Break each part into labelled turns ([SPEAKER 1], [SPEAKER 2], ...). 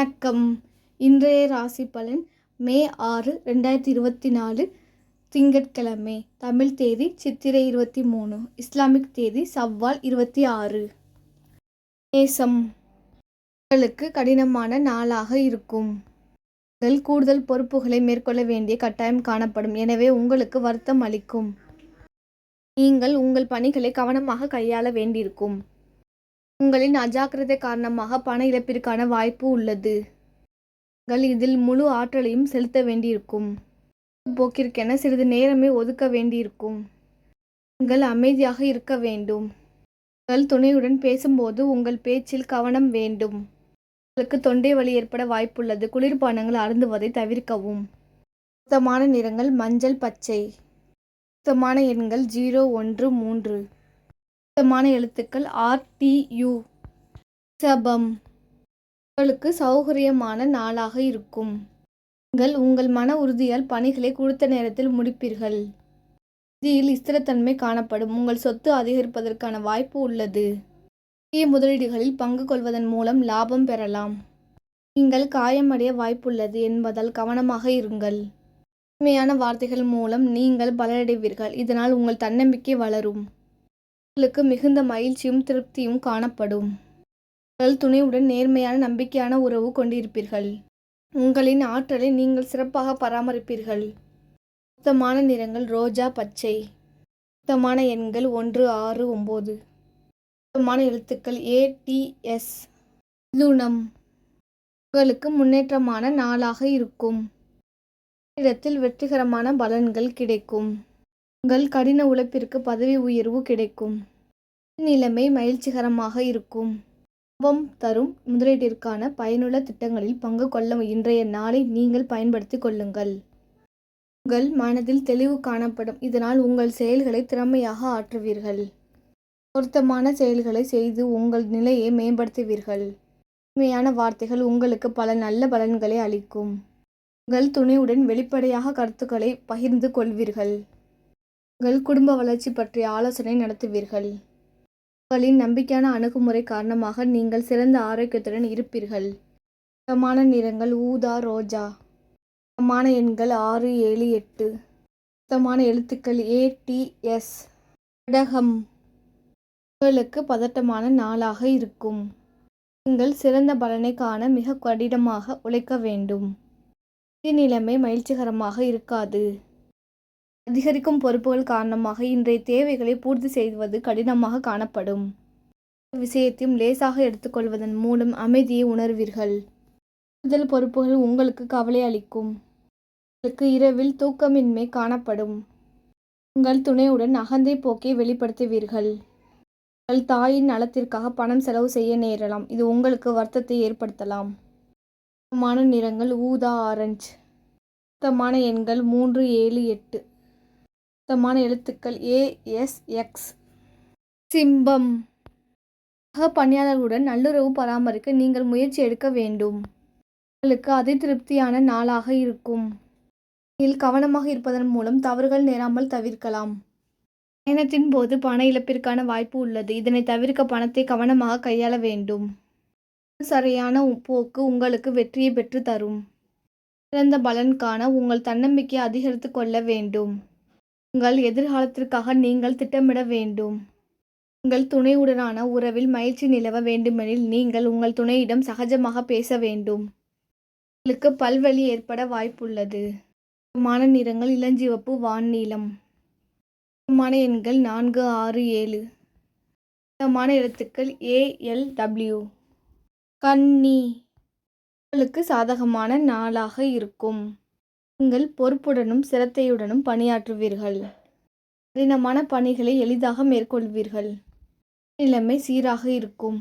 [SPEAKER 1] வணக்கம். இன்றைய ராசி பலன் மே ஆறு ரெண்டாயிரத்தி இருபத்தி நாலு திங்கட்கிழமை. தமிழ் தேதி சித்திரை இருபத்தி மூணு இஸ்லாமிக் தேதி சவ்வால் இருபத்தி ஆறு. நேசம். உங்களுக்கு கடினமான நாளாக இருக்கும். நீங்கள் கூடுதல் பொறுப்புகளை மேற்கொள்ள வேண்டிய கட்டாயம் காணப்படும். எனவே உங்களுக்கு வருத்தம் அளிக்கும். நீங்கள் உங்கள் பணிகளை கவனமாக கையாள வேண்டியிருக்கும். உங்களின் அஜாக்கிரதை காரணமாக பண இழப்பிற்கான வாய்ப்பு உள்ளது. நீங்கள் இதில் முழு ஆற்றலையும் செலுத்த வேண்டியிருக்கும். போக்கிற்கென சிறிது நேரமே ஒதுக்க வேண்டியிருக்கும். நீங்கள் அமைதியாக இருக்க வேண்டும். உங்கள் துணையுடன் பேசும்போது உங்கள் பேச்சில் கவனம் வேண்டும். உங்களுக்கு தொண்டை வலி ஏற்பட வாய்ப்புள்ளது. குளிர்பானங்கள் அருந்துவதை தவிர்க்கவும். சுத்தமான நிறங்கள் மஞ்சள் பச்சை. சுத்தமான எண்கள் ஜீரோ ஒன்று மூன்று. சுத்தமான எழுத்துக்கள். ஆர்டியு சபம். உங்களுக்கு சௌகரியமான நாளாக இருக்கும். நீங்கள் உங்கள் மன உறுதியால் பணிகளை கொடுத்த நேரத்தில் முடிப்பீர்கள். நிதியில் ஸ்திரத்தன்மை காணப்படும். உங்கள் சொத்து அதிகரிப்பதற்கான வாய்ப்பு உள்ளது. முக்கிய முதலீடுகளில் பங்கு கொள்வதன் மூலம் லாபம் பெறலாம். நீங்கள் காயமடைய வாய்ப்புள்ளது என்பதால் கவனமாக இருங்கள். உண்மையான வார்த்தைகள் மூலம் நீங்கள் பலனடைவீர்கள். இதனால் உங்கள் தன்னம்பிக்கை வளரும். உங்களுக்கு மிகுந்த மகிழ்ச்சியும் திருப்தியும் காணப்படும். உங்கள் துணையுடன் நேர்மையான நம்பிக்கையான உறவு கொண்டிருப்பீர்கள். உங்களின் ஆற்றலை நீங்கள் சிறப்பாக பராமரிப்பீர்கள். சுத்தமான நிறங்கள் ரோஜா பச்சை. சுத்தமான எண்கள் ஒன்று ஆறு ஒம்பது. சுத்தமான எழுத்துக்கள் ஏடிஎஸ் லுணம் உங்களுக்கு முன்னேற்றமான நாளாக இருக்கும். இடத்தில் வெற்றிகரமான பலன்கள் கிடைக்கும். உங்கள் கடின உழைப்பிற்கு பதவி உயர்வு கிடைக்கும். நிலைமை மகிழ்ச்சிகரமாக இருக்கும். லாபம் தரும் முதலீட்டிற்கான பயனுள்ள திட்டங்களில் பங்கு கொள்ள இன்றைய நாளை நீங்கள் பயன்படுத்தி கொள்ளுங்கள். உங்கள் மனதில் தெளிவு காணப்படும். இதனால் உங்கள் செயல்களை திறமையாக ஆற்றுவீர்கள். பொருத்தமான செயல்களை செய்து உங்கள் நிலையை மேம்படுத்துவீர்கள். உண்மையான வார்த்தைகள் உங்களுக்கு பல நல்ல பலன்களை அளிக்கும். உங்கள் துணையுடன் வெளிப்படையாக கருத்துக்களை பகிர்ந்து கொள்வீர்கள். உங்கள் குடும்ப வளர்ச்சி பற்றி ஆலோசனை நடத்துவீர்கள். உங்களின் நம்பிக்கையான அணுகுமுறை காரணமாக நீங்கள் சிறந்த ஆரோக்கியத்துடன் இருப்பீர்கள். சுத்தமான நிறங்கள் ஊதா ரோஜா. சுத்தமான எண்கள் ஆறு ஏழு எட்டு. சுத்தமான எழுத்துக்கள் ஏடிஎஸ் கடகம். உங்களுக்கு பதட்டமான நாளாக இருக்கும். நீங்கள் சிறந்த பலனை காண மிக கடினமாக உழைக்க வேண்டும். நிலைமை மகிழ்ச்சிகரமாக இருக்காது. அதிகரிக்கும் பொறுப்புகள் காரணமாக இன்றைய தேவைகளை பூர்த்தி செய்வது கடினமாக காணப்படும். விஷயத்தையும் லேசாக எடுத்துக்கொள்வதன் மூலம் அமைதியை உணர்வீர்கள். கூடுதல் பொறுப்புகள் உங்களுக்கு கவலை அளிக்கும். உங்களுக்கு இரவில் தூக்கமின்மை காணப்படும். உங்கள் துணையுடன் அகந்தை போக்கை வெளிப்படுத்துவீர்கள். உங்கள் தாயின் நலத்திற்காக பணம் செலவு செய்ய நேரலாம். இது உங்களுக்கு வருத்தத்தை ஏற்படுத்தலாம். சுத்தமான நிறங்கள் ஊதா ஆரஞ்சு. சுத்தமான எண்கள் மூன்று ஏழு எட்டு. சுத்தமான எழுத்துக்கள் ஏஎஸ்எக்ஸ் சிம்பம். சக பணியாளர்களுடன் நல்லுறவு பராமரிக்க நீங்கள் முயற்சி எடுக்க வேண்டும். உங்களுக்கு அதி திருப்தியான நாளாக இருக்கும். இதில் கவனமாக இருப்பதன் மூலம் தவறுகள் நேராமல் தவிர்க்கலாம். பயணத்தின் போது பண இழப்பிற்கான வாய்ப்பு உள்ளது. இதனை தவிர்க்க பணத்தை கவனமாக கையாள வேண்டும். சரியான போக்கு உங்களுக்கு வெற்றியை பெற்று தரும். சிறந்த பலன் காண உங்கள் தன்னம்பிக்கையை அதிகரித்து கொள்ள வேண்டும். உங்கள் எதிர்காலத்திற்காக நீங்கள் திட்டமிட வேண்டும். உங்கள் துணையுடனான உறவில் மகிழ்ச்சி நிலவ வேண்டுமெனில் நீங்கள் உங்கள் துணையிடம் சகஜமாக பேச வேண்டும். உங்களுக்கு பல்வழி ஏற்பட வாய்ப்புள்ளது. மான நிறங்கள் இளஞ்சிவப்பு வான்நீளம் மான எண்கள் நான்கு ஆறு ஏழு. மான எழுத்துக்கள் ஏஎல் டபிள்யூ கன்னி உங்களுக்கு சாதகமான நாளாக இருக்கும். நீங்கள் பொறுப்புடனும் சிரத்தையுடனும் பணியாற்றுவீர்கள். கடினமான பணிகளை எளிதாக மேற்கொள்வீர்கள். நிலைமை சீராக இருக்கும்.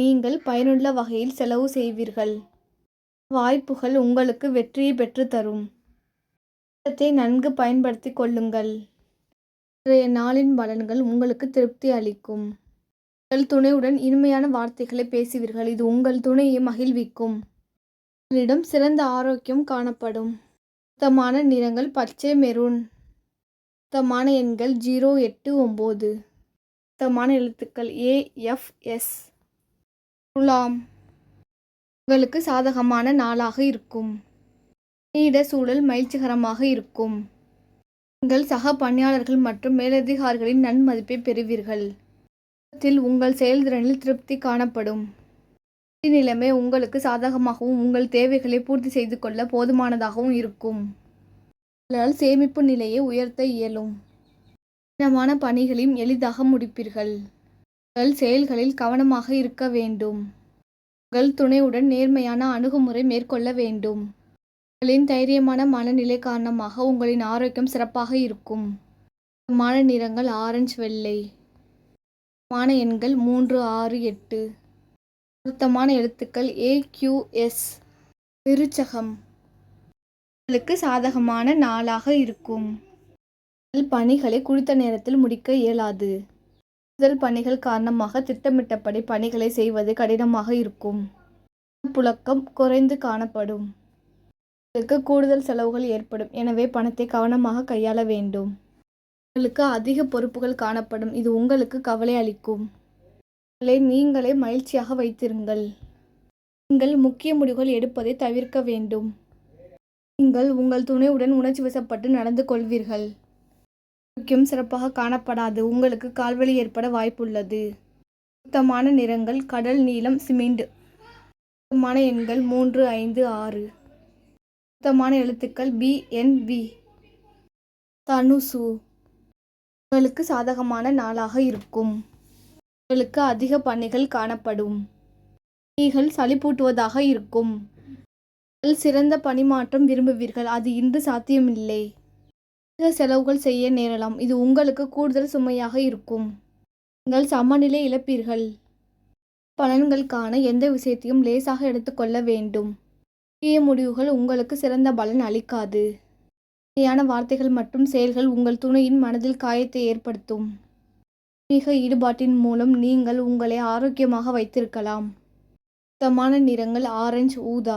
[SPEAKER 1] நீங்கள் பயனுள்ள வகையில் செலவு செய்வீர்கள். வாய்ப்புகள் உங்களுக்கு வெற்றியை பெற்று தரும். நன்கு பயன்படுத்தி கொள்ளுங்கள். இன்றைய நாளின் பலன்கள் உங்களுக்கு திருப்தி அளிக்கும். உங்கள் துணையுடன் இனிமையான வார்த்தைகளை பேசுவீர்கள். இது உங்கள் துணையை மகிழ்விக்கும். உங்களிடம் சிறந்த ஆரோக்கியம் காணப்படும். சுத்தமான நிறங்கள் பச்சை மெரூன். சுத்தமான எண்கள் ஜீரோ எட்டு ஒம்பது. சுத்தமான எழுத்துக்கள் ஏஎஃப்எஸ் துலாம். உங்களுக்கு சாதகமான நாளாக இருக்கும். நீட சூழல் மகிழ்ச்சிகரமாக இருக்கும். உங்கள் சக பணியாளர்கள் மற்றும் மேலதிகாரிகளின் நன்மதிப்பை பெறுவீர்கள். உங்கள் செயல்திறனில் திருப்தி காணப்படும். நிலைமை உங்களுக்கு சாதகமாகவும் உங்கள் தேவைகளை பூர்த்தி செய்து கொள்ள போதுமானதாகவும் இருக்கும். உங்களால் சேமிப்பு நிலையை உயர்த்த இயலும். கடினமான பணிகளையும் எளிதாக முடிப்பீர்கள். உங்கள் செயல்களில் கவனமாக இருக்க வேண்டும். உங்கள் துணையுடன் நேர்மையான அணுகுமுறை மேற்கொள்ள வேண்டும். உங்களின் தைரியமான மனநிலை காரணமாக உங்களின் ஆரோக்கியம் சிறப்பாக இருக்கும். மான நிறங்கள் ஆரஞ்சு வெள்ளை. மான எண்கள் மூன்று ஆறு எட்டு. பொருத்தமான எழுத்துக்கள் ஏ விருச்சகம். உங்களுக்கு சாதகமான நாளாக இருக்கும். உங்கள் பணிகளை குறித்த நேரத்தில் முடிக்க இயலாது. கூடுதல் பணிகள் காரணமாக திட்டமிட்டபடி பணிகளை செய்வது கடினமாக இருக்கும். புழக்கம் குறைந்து காணப்படும். உங்களுக்கு கூடுதல் செலவுகள் ஏற்படும். எனவே பணத்தை கவனமாக கையாள வேண்டும். உங்களுக்கு அதிக பொறுப்புகள் காணப்படும். இது உங்களுக்கு கவலை அளிக்கும். உங்களை நீங்களே மகிழ்ச்சியாக வைத்திருங்கள். நீங்கள் முக்கிய முடிவுகள் எடுப்பதை தவிர்க்க வேண்டும். நீங்கள் உங்கள் துணையுடன் உணர்ச்சி வசப்பட்டு நடந்து கொள்வீர்கள். முக்கியம் சிறப்பாக காணப்படாது. உங்களுக்கு கால்வலி ஏற்பட வாய்ப்புள்ளது. சுத்தமான நிறங்கள் கடல் நீளம் சிமெண்ட். சுத்தமான எண்கள் மூன்று ஐந்து ஆறு. சுத்தமான எழுத்துக்கள் பி என் வி தனுசு. உங்களுக்கு சாதகமான நாளாக இருக்கும். உங்களுக்கு அதிக பணிகள் காணப்படும். பணிகள் சளிப்பூட்டுவதாக இருக்கும். நீங்கள் சிறந்த பணிமாற்றம் விரும்புவீர்கள். அது இன்று சாத்தியமில்லை. அதிக செலவுகள் செய்ய நேரலாம். இது உங்களுக்கு கூடுதல் சுமையாக இருக்கும். நீங்கள் சமநிலை இழப்பீர்கள். பலன்களுக்கான எந்த விஷயத்தையும் லேசாக எடுத்துக்கொள்ள வேண்டும். தீய முடிவுகள் உங்களுக்கு சிறந்த பலன் அளிக்காது. சரியான வார்த்தைகள் மற்றும் செயல்கள் உங்கள் துணையின் மனதில் காயத்தை ஏற்படுத்தும். ஆன்மீக ஈடுபாட்டின் மூலம் நீங்கள் உங்களை ஆரோக்கியமாக வைத்திருக்கலாம். சுத்தமான நிறங்கள் ஆரஞ்சு ஊதா.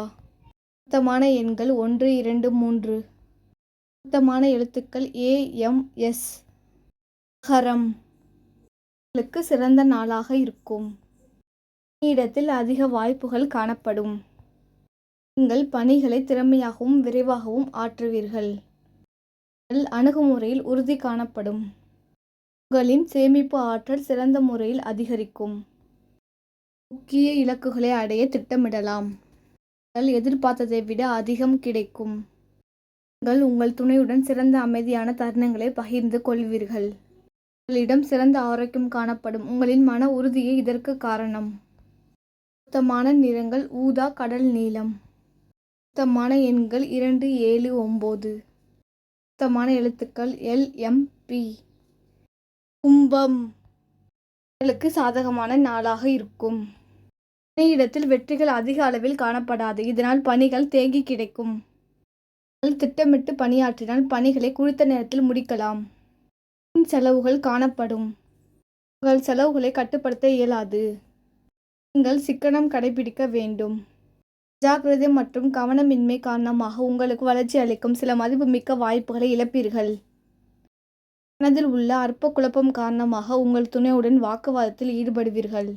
[SPEAKER 1] சுத்தமான எண்கள் ஒன்று இரண்டு மூன்று. சுத்தமான எழுத்துக்கள் ஏஎம்எஸ் ஹரம் உங்களுக்கு சிறந்த நாளாக இருக்கும். இடத்தில் அதிக வாய்ப்புகள் காணப்படும். நீங்கள் பணிகளை திறமையாகவும் விரைவாகவும் ஆற்றுவீர்கள். அணுகுமுறையில் உறுதி காணப்படும். உங்களின் சேமிப்பு ஆற்றல் சிறந்த முறையில் அதிகரிக்கும். முக்கிய இலக்குகளை அடைய திட்டமிடலாம். எதிர்பார்த்ததை விட அதிகம் கிடைக்கும். நீங்கள் உங்கள் துணையுடன் சிறந்த அமைதியான தருணங்களை பகிர்ந்து கொள்வீர்கள். உங்களிடம் சிறந்த ஆரோக்கியம் காணப்படும். உங்களின் மன உறுதியே இதற்கு காரணம். சுத்தமான நிறங்கள் ஊதா கடல் நீளம் சுத்தமான எண்கள் இரண்டு ஏழு ஒம்பது. சுத்தமான எழுத்துக்கள் எல் எம்பி கும்பம் உங்களுக்கு சாதகமான நாளாக இருக்கும். பணியிடத்தில் வெற்றிகள் அதிக அளவில் காணப்படாது. இதனால் பணிகள் தேங்கி கிடைக்கும். திட்டமிட்டு பணியாற்றினால் பணிகளை குறித்த நேரத்தில் முடிக்கலாம். மின் செலவுகள் காணப்படும். உங்கள் செலவுகளை கட்டுப்படுத்த இயலாது. நீங்கள் சிக்கனம் கடைபிடிக்க வேண்டும். ஜாக்கிரதை மற்றும் கவனமின்மை காரணமாக உங்களுக்கு வளர்ச்சி அளிக்கும் சில மதிப்புமிக்க வாய்ப்புகளை இழப்பீர்கள். மனதில் உள்ள அற்ப குழப்பம் காரணமாக உங்கள் துணையுடன் வாக்குவாதத்தில் ஈடுபடுவீர்கள்.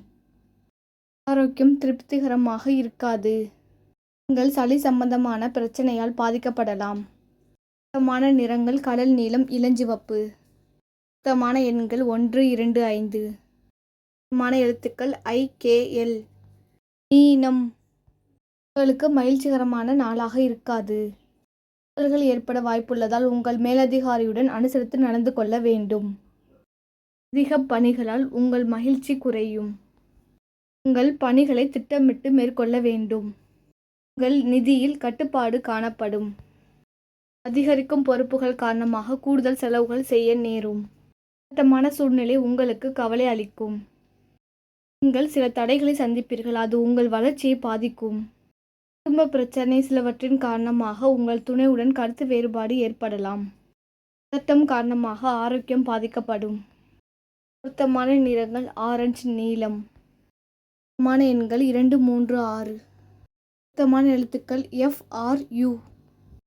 [SPEAKER 1] ஆரோக்கியம் திருப்திகரமாக இருக்காது. நீங்கள் சளி சம்பந்தமான பிரச்சனையால் பாதிக்கப்படலாம். சுத்தமான நிறங்கள் கடல் நீளம் இளஞ்சிவப்பு. சுத்தமான எண்கள் ஒன்று இரண்டு ஐந்து. சுத்தமான எழுத்துக்கள் ஐ கே எல். மீனம் உங்களுக்கு மகிழ்ச்சிகரமான நாளாக இருக்காது. சிக்கல்கள் ஏற்பட வாய்ப்புள்ளதால் உங்கள் மேலதிகாரியுடன் அனுசரித்து நடந்து கொள்ள வேண்டும். அதிக பணிகளால் உங்கள் மகிழ்ச்சி குறையும். உங்கள் பணிகளை திட்டமிட்டு மேற்கொள்ள வேண்டும். உங்கள் நிதியில் கட்டுப்பாடு காணப்படும். அதிகரிக்கும் பொறுப்புகள் காரணமாக கூடுதல் செலவுகள் செய்ய நேரும். சட்டமான சூழ்நிலை உங்களுக்கு கவலை அளிக்கும். நீங்கள் சில தடைகளை சந்திப்பீர்கள் அது உங்கள் வளர்ச்சியை பாதிக்கும். குடும்ப பிரச்சனை சிலவற்றின் காரணமாக உங்கள் துணையுடன் கருத்து வேறுபாடு ஏற்படலாம். பதட்டம் காரணமாக ஆரோக்கியம் பாதிக்கப்படும். பொருத்தமான நிறங்கள் ஆரஞ்சு நீலம். பொருத்தமான எண்கள் இரண்டு மூன்று ஆறு. பொருத்தமான எழுத்துக்கள் எஃப்ஆர்யூ